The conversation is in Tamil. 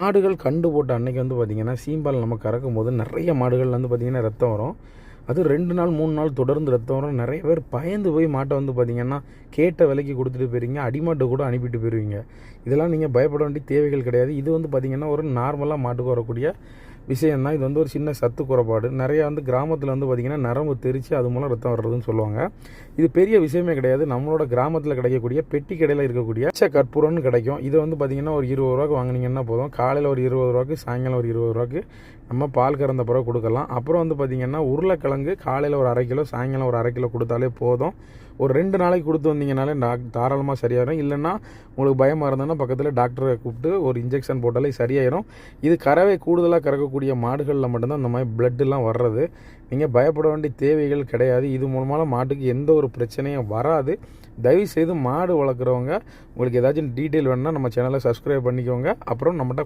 மாடுகள் கண்டு போட்ட அன்னைக்கு வந்து பார்த்திங்கன்னா சீம்பால் நம்ம கறக்கும் போது நிறைய மாடுகள் வந்து பார்த்திங்கன்னா ரத்தம் வரும். அது ரெண்டு நாள் மூணு நாள் தொடர்ந்து ரத்தம் வரும். நிறைய பேர் பயந்து போய் மாட்டை வந்து பார்த்திங்கன்னா கேட்ட விலைக்கு கொடுத்துட்டு போயிருவீங்க அடிமாட்டை கூட அனுப்பிட்டு போயிருவீங்க. இதெல்லாம் நீங்கள் பயப்பட வேண்டிய தேவைகள் கிடையாது. இது வந்து பார்த்திங்கன்னா ஒரு நார்மலாக மாட்டுக்கு வரக்கூடிய விஷயம் தான் இது வந்து ஒரு சின்ன சத்து குறைபாடு. நிறையா வந்து கிராமத்தில் வந்து பார்த்திங்கன்னா நரம்பு தெரித்து அது மூலம் ரத்தம் வர்றதுன்னு சொல்லுவாங்க. இது பெரிய விஷயமே கிடையாது. நம்மளோட கிராமத்தில் கிடைக்கக்கூடிய பெட்டி கடையில் இருக்கக்கூடிய பச்சை கற்பூரம்னு கிடைக்கும். இது வந்து பார்த்திங்கன்னா ஒரு இருபது ரூபாய்க்கு வாங்குனீங்கன்னா போதும். காலையில் ஒரு இருபது ரூபாய்க்கு சாயங்காலம் ஒரு இருபது ரூபாய்க்கு நம்ம பால் கறந்த பிறகு கொடுக்கலாம். அப்புறம் வந்து பார்த்திங்கன்னா உருளைக்கிழங்கு காலையில் ஒரு அரை கிலோ சாயங்காலம் ஒரு அரை கிலோ கொடுத்தாலே போதும். ஒரு ரெண்டு நாளைக்கு கொடுத்து வந்தீங்கனாலே டாக் தாராளமாக சரியாயிடும் இல்லைன்னா உங்களுக்கு பயமாக இருந்ததுன்னா பக்கத்தில் டாக்டரை கூப்பிட்டு ஒரு இன்ஜெக்ஷன் போட்டாலே சரியாயிடும் இது கறவை கூடுதலாக கறக்கக்கூடிய மாடுகளில் மட்டும்தான் இந்த மாதிரி பிளட்டுலாம் வர்றது. நீங்கள் பயப்பட வேண்டிய தேவைகள் கிடையாது. இது மூலமாக மாட்டுக்கு எந்த ஒரு பிரச்சனையும் வராது. தயவு செய்து மாடு வளர்க்குறவங்க உங்களுக்கு ஏதாச்சும் டீட்டெயில் வேணுன்னா நம்ம சேனலை சப்ஸ்கிரைப் பண்ணிக்கோங்க. அப்புறம் நம்மகிட்ட